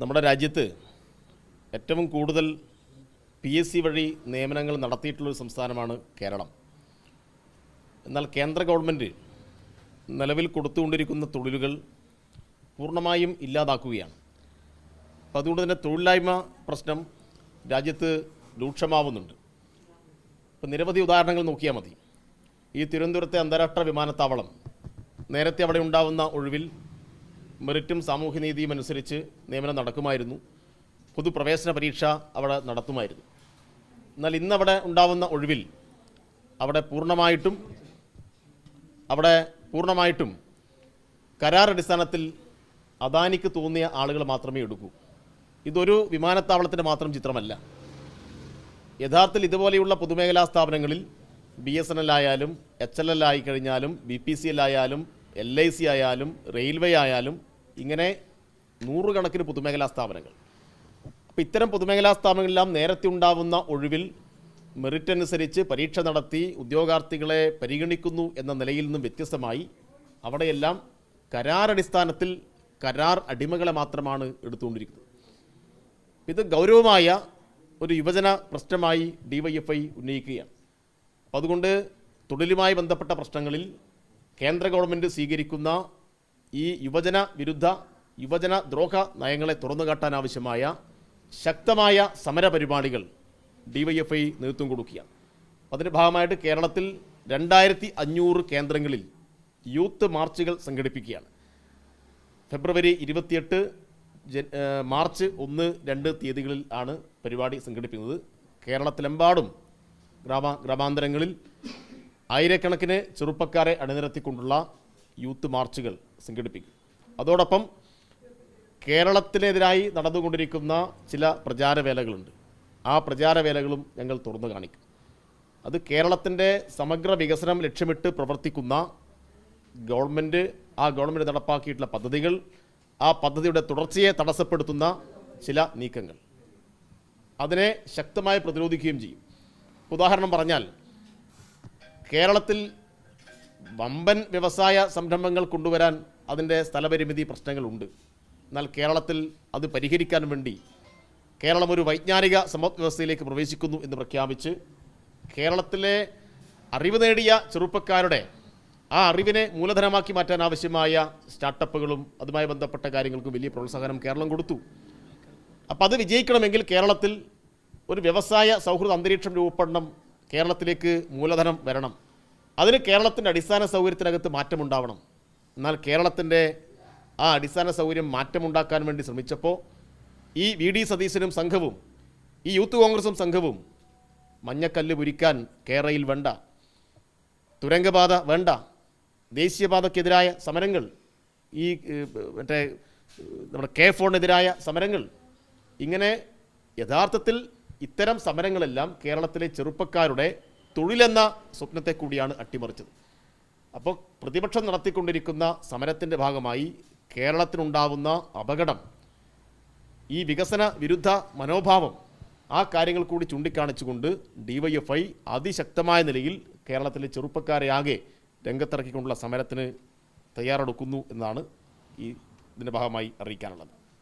നമ്മുടെ രാജ്യത്ത് ഏറ്റവും കൂടുതൽ പി എസ് സി വഴി നിയമനങ്ങൾ നടത്തിയിട്ടുള്ളൊരു സംസ്ഥാനമാണ് കേരളം. എന്നാൽ കേന്ദ്ര ഗവൺമെന്റ് നിലവിൽ കൊടുത്തുകൊണ്ടിരിക്കുന്ന തൊഴിലുകൾ പൂർണമായും ഇല്ലാതാക്കുകയാണ്. അപ്പോൾ അതുകൊണ്ട് തന്നെ തൊഴിലില്ലായ്മ പ്രശ്നം രാജ്യത്ത് രൂക്ഷമാവുന്നുണ്ട്. ഇപ്പം നിരവധി ഉദാഹരണങ്ങൾ നോക്കിയാൽ മതി. ഈ തിരുവനന്തപുരത്തെ അന്താരാഷ്ട്ര വിമാനത്താവളം നേരത്തെ അവിടെ ഉണ്ടാവുന്ന ഒഴിവിൽ മെറിറ്റും സാമൂഹ്യനീതിയും അനുസരിച്ച് നിയമനം നടക്കുമായിരുന്നു. പൊതുപ്രവേശന പരീക്ഷ അവിടെ നടത്തുമായിരുന്നു. എന്നാൽ ഇന്നവിടെ ഉണ്ടാവുന്ന ഒഴിവിൽ അവിടെ പൂർണമായിട്ടും അവിടെ പൂർണമായിട്ടും കരാർ അടിസ്ഥാനത്തിൽ അദാനിക്ക് തോന്നിയ ആളുകൾ മാത്രമേ എടുക്കൂ. ഇതൊരു വിമാനത്താവളത്തിന്റെ മാത്രം ചിത്രമല്ല. യഥാർത്ഥത്തിൽ ഇതുപോലെയുള്ള പൊതുമേഖലാ സ്ഥാപനങ്ങളിൽ ബി എസ് എൻ എൽ ആയാലും എച്ച് എൽ എൽ ആയിക്കഴിഞ്ഞാലും ബി പി സി എൽ ആയാലും എൽ ഐ സി ആയാലും റെയിൽവേ ആയാലും ഇങ്ങനെ നൂറുകണക്കിന് പൊതുമേഖലാ സ്ഥാപനങ്ങൾ. അപ്പോൾ ഇത്തരം പൊതുമേഖലാ സ്ഥാപനങ്ങളെല്ലാം നേരത്തെ ഉണ്ടാവുന്ന ഒഴിവിൽ മെറിറ്റ് അനുസരിച്ച് പരീക്ഷ നടത്തി ഉദ്യോഗാർത്ഥികളെ പരിഗണിക്കുന്നു എന്ന നിലയിൽ നിന്നും വ്യത്യസ്തമായി അവിടെയെല്ലാം കരാറടിസ്ഥാനത്തിൽ കരാർ അടിമകളെ മാത്രമാണ് എടുത്തുകൊണ്ടിരിക്കുന്നത്. ഇത് ഗൗരവമായ ഒരു യുവജന പ്രശ്നമായി ഡി വൈ എഫ് ഐ ഉന്നയിക്കുകയാണ്. അപ്പോൾ അതുകൊണ്ട് തൊഴിലുമായി ബന്ധപ്പെട്ട പ്രശ്നങ്ങളിൽ കേന്ദ്ര ഗവൺമെന്റ് സ്വീകരിക്കുന്ന ഈ യുവജന വിരുദ്ധ യുവജന ദ്രോഹ നയങ്ങളെ തുറന്നുകാട്ടാൻ ആവശ്യമായ ശക്തമായ സമര സമരപരിപാടികൾ ഡിവൈഎഫ്ഐ നേതൃത്വം കൊടുക്കുക അതിന്റെ ഭാഗമായിട്ട് കേരളത്തിൽ രണ്ടായിരത്തി അഞ്ഞൂറ് കേന്ദ്രങ്ങളിൽ യൂത്ത് മാർച്ചുകൾ സംഘടിപ്പിക്കുകയാണ്. ഫെബ്രുവരി ഇരുപത്തിയെട്ട് മാർച്ച് ഒന്ന് രണ്ട് തീയതികളിൽ ആണ് പരിപാടി സംഘടിപ്പിക്കുന്നത്. കേരളത്തിലെമ്പാടും ഗ്രാമ ഗ്രാമാന്തരങ്ങളിൽ ആയിരക്കണക്കിന് ചെറുപ്പക്കാരെ അണിനിരത്തിക്കൊണ്ടുള്ള യൂത്ത് മാർച്ചുകൾ സംഘടിപ്പിക്കും. അതോടൊപ്പം കേരളത്തിനെതിരായി നടന്നുകൊണ്ടിരിക്കുന്ന ചില പ്രചാരവേലകളുണ്ട്. ആ പ്രചാരവേലകളും ഞങ്ങൾ തുറന്നു കാണിക്കും. അത് കേരളത്തിന്റെ സമഗ്ര വികസനം ലക്ഷ്യമിട്ട് പ്രവർത്തിക്കുന്ന ഗവൺമെന്റ് ആ ഗവൺമെന്റ് നടപ്പാക്കിയിട്ടുള്ള പദ്ധതികൾ ആ പദ്ധതിയുടെ തുടർച്ചയെ തടസ്സപ്പെടുത്തുന്ന ചില നീക്കങ്ങൾ. അതിനെ ശക്തമായി പ്രതിരോധിക്കുകയും ചെയ്യും. ഉദാഹരണം പറഞ്ഞാൽ കേരളത്തിൽ വമ്പൻ വ്യവസായ സംരംഭങ്ങൾ കൊണ്ടുവരാൻ അതിന്റെ സ്ഥലപരിമിതി പ്രശ്നങ്ങളുണ്ട്. എന്നാൽ കേരളത്തിൽ അത് പരിഹരിക്കാൻ വേണ്ടി കേരളം ഒരു വൈജ്ഞാനിക സമ്പദ് വ്യവസ്ഥയിലേക്ക് പ്രവേശിക്കുന്നു എന്ന് പ്രഖ്യാപിച്ച് കേരളത്തിലെ അറിവ് നേടിയ ചെറുപ്പക്കാരുടെ ആ അറിവിനെ മൂലധനമാക്കി മാറ്റാൻ ആവശ്യമായ സ്റ്റാർട്ടപ്പുകളും അതുമായി ബന്ധപ്പെട്ട കാര്യങ്ങൾക്കും വലിയ പ്രോത്സാഹനം കേരളം കൊടുത്തു. അപ്പോൾ അത് വിജയിക്കണമെങ്കിൽ കേരളത്തിൽ ഒരു വ്യവസായ സൗഹൃദ അന്തരീക്ഷം രൂപപ്പെടണം കേരളത്തിലേക്ക് മൂലധനം വരണം. അതിന് കേരളത്തിന്റെ അടിസ്ഥാന സൗകര്യത്തിനകത്ത് മാറ്റമുണ്ടാവണം. എന്നാൽ കേരളത്തിന്റെ ആ അടിസ്ഥാന സൗകര്യം മാറ്റമുണ്ടാക്കാൻ വേണ്ടി ശ്രമിച്ചപ്പോൾ ഈ വി ഡി സതീശനും സംഘവും ഈ യൂത്ത് കോൺഗ്രസും സംഘവും മഞ്ഞക്കല്ല് പുരിക്കാൻ കേരളയിൽ വേണ്ട തുരങ്കപാത വേണ്ട ദേശീയപാതക്കെതിരായ സമരങ്ങൾ ഈ മറ്റേ നമ്മുടെ കെ ഫോണിനെതിരായ സമരങ്ങൾ ഇങ്ങനെ യഥാർത്ഥത്തിൽ ഇത്തരം സമരങ്ങളെല്ലാം കേരളത്തിലെ ചെറുപ്പക്കാരുടെ തൊഴിലെന്ന സ്വപ്നത്തെ കൂടിയാണ് അട്ടിമറിച്ചത്. അപ്പോൾ പ്രതിപക്ഷം നടത്തിക്കൊണ്ടിരിക്കുന്ന സമരത്തിന്റെ ഭാഗമായി കേരളത്തിനുണ്ടാവുന്ന അപകടം ഈ വികസന വിരുദ്ധ മനോഭാവം ആ കാര്യങ്ങൾ കൂടി ചൂണ്ടിക്കാണിച്ചുകൊണ്ട് ഡിവൈഎഫ്ഐ അതിശക്തമായ നിലയിൽ കേരളത്തിലെ ചെറുപ്പക്കാരെ ആകെ രംഗത്തിറക്കിക്കൊണ്ടുള്ള സമരത്തിന് തയ്യാറെടുക്കുന്നു എന്നാണ് ഈ ഇതിന്റെ ഭാഗമായി അറിയിക്കാനുള്ളത്.